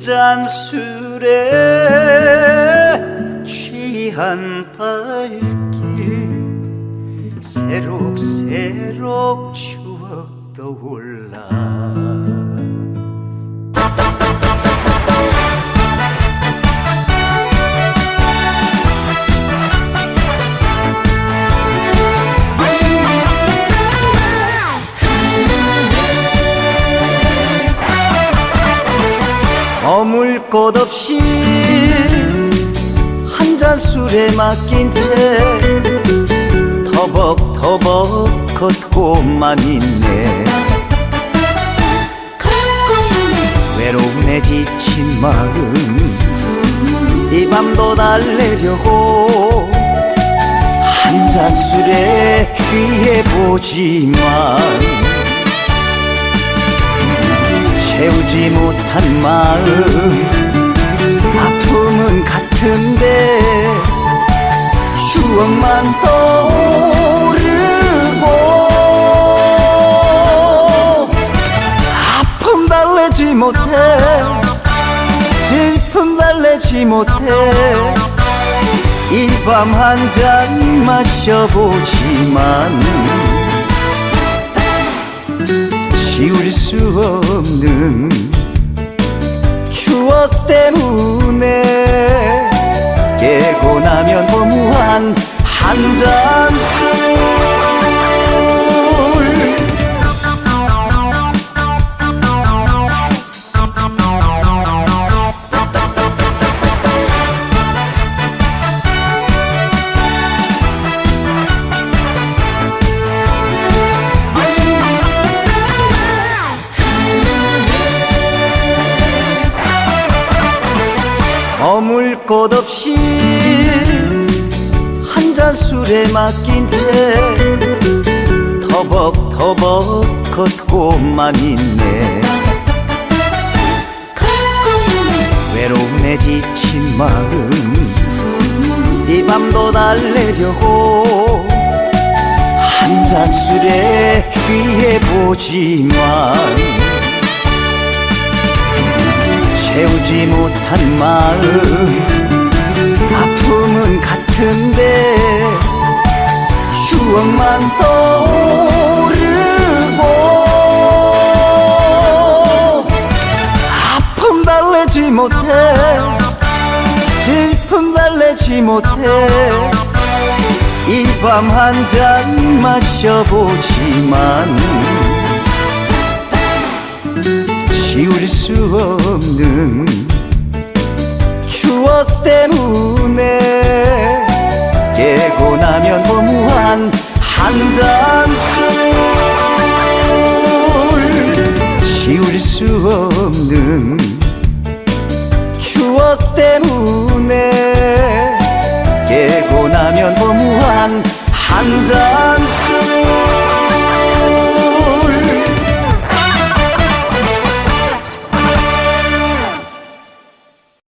잔 술에 취한 발길 새록새록 추억 떠올라 곳 없이 한 잔 술에 맡긴 채 터벅터벅 걷고만 있네. 외로움에 지친 마음 이 밤도 달래려고 한 잔 술에 취해보지만 채우지 못한 마음. 아픔은 같은데 추억만 떠오르고. 아픔 달래지 못해. 슬픔 달래지 못해. 이 밤 한 잔 마셔보지만 지울 수 없는 추억 때문에 깨고 나면 허무한 한잔 머물 곳 없이 한 잔 술에 맡긴 채 터벅터벅 걷고만 있네. 외로움에 지친 마음 이 밤도 달래려고 한 잔 술에 취해보지만 채우지 못한 마음. 아픔은 같은데 추억만 떠오르고. 아픔 달래지 못해 슬픔 달래지 못해. 이 밤 한 잔 마셔보지만 지울 수 없는 추억 때문에 깨고 나면 허무한 한잔 술. 지울 수 없는 추억 때문에 깨고 나면 허무한 한잔